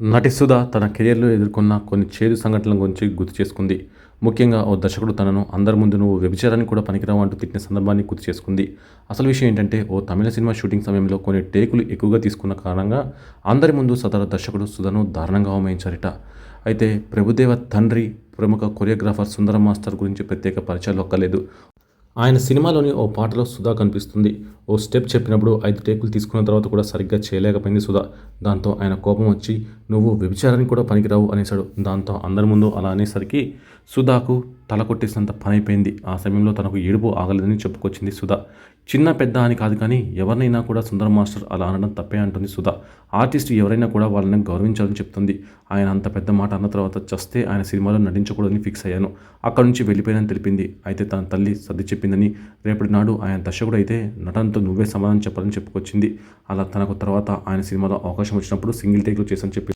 నటి సుధ తన కెరియర్లో ఎదుర్కొన్న కొన్ని చేదు సంఘటనల గురించి గుర్తు చేసుకుంది. ముఖ్యంగా ఓ దర్శకుడు తనను అందరి ముందు నువ్వు వ్యభిచారానికి కూడా పనికిరావు అంటూ తిట్టిన సందర్భాన్ని గుర్తు చేసుకుంది. అసలు విషయం ఏంటంటే ఓ తమిళ సినిమా షూటింగ్ సమయంలో కొన్ని టేకులు ఎక్కువగా తీసుకున్న కారణంగా అందరి ముందు సదరు దర్శకుడు సుధను దారుణంగా అవమానించారట. అయితే ప్రభుదేవ తండ్రి ప్రముఖ కొరియోగ్రాఫర్ సుందరం మాస్టర్ గురించి ప్రత్యేక పరిచయాలు ఒక్కలేదు ఆయన సినిమాలోని ఓ పాటలో సుధా కనిపిస్తుంది. ఓ స్టెప్ చెప్పినప్పుడు ఐదు టేకులు తీసుకున్న తర్వాత కూడా సరిగ్గా చేయలేకపోయింది సుధా. దాంతో ఆయన కోపం వచ్చి నువ్వు వ్యభిచారానికి కూడా పనికిరావు అనేశాడు. దాంతో అందరి ముందు అలా అనేసరికి సుధాకు తల కొట్టేసినంత పని అయిపోయింది ఆ సమయంలో తనకు ఏడుపు ఆగలేదని చెప్పుకొచ్చింది సుధా. చిన్న పెద్ద అని కాదు కానీ ఎవరినైనా కూడా సుందర మాస్టర్ అలా అనడం తప్పే అంటుంది సుధా. ఆర్టిస్ట్ ఎవరైనా కూడా వాళ్ళని గౌరవించాలని చెప్తుంది. ఆయన అంత పెద్ద మాట అన్న తర్వాత చస్తే ఆయన సినిమాలో నటించకూడదని ఫిక్స్ అయ్యాను. అక్కడ నుంచి వెళ్ళిపోయానని తెలిపింది. అయితే తన తల్లి సర్ది చెప్పిందని రేపటి నాడు ఆయన దర్శకుడు అయితే నటనతో నువ్వే సమాధానం చెప్పాలని చెప్పుకొచ్చింది. అలా తనకు తర్వాత ఆయన సినిమాలో అవకాశం వచ్చినప్పుడు సింగిల్ టేక్లు చేసని చెప్పి